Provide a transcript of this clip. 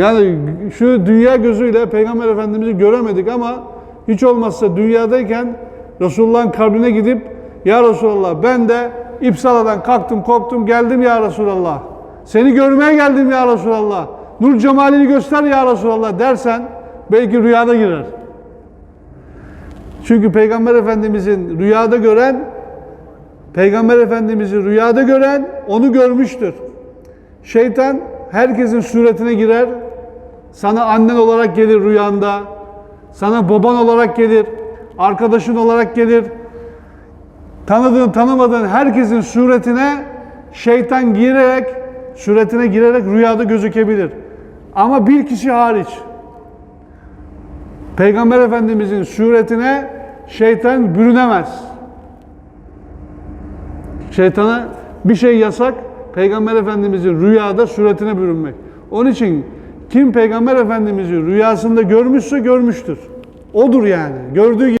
Yani şu dünya gözüyle Peygamber Efendimiz'i göremedik ama hiç olmazsa dünyadayken Resulullah'ın kabrine gidip Ya Resulallah ben de İpsala'dan kalktım koptum geldim Ya Resulallah. Seni görmeye geldim Ya Resulallah. Nur cemalini göster Ya Resulallah dersen belki rüyada girer. Çünkü Peygamber Efendimizin rüyada gören, Peygamber Efendimiz'i rüyada gören onu görmüştür. Şeytan herkesin suretine girer. Sana annen olarak gelir rüyanda. Sana baban olarak gelir. Arkadaşın olarak gelir. Tanıdığın tanımadığın herkesin suretine şeytan girerek, suretine girerek rüyada gözükebilir. Ama bir kişi hariç. Peygamber Efendimizin suretine şeytan bürünemez. Şeytana bir şey yasak, Peygamber Efendimizin rüyada suretine bürünmek. Onun için kim Peygamber Efendimiz'i rüyasında görmüşse görmüştür. Odur yani. Gördüğü gibi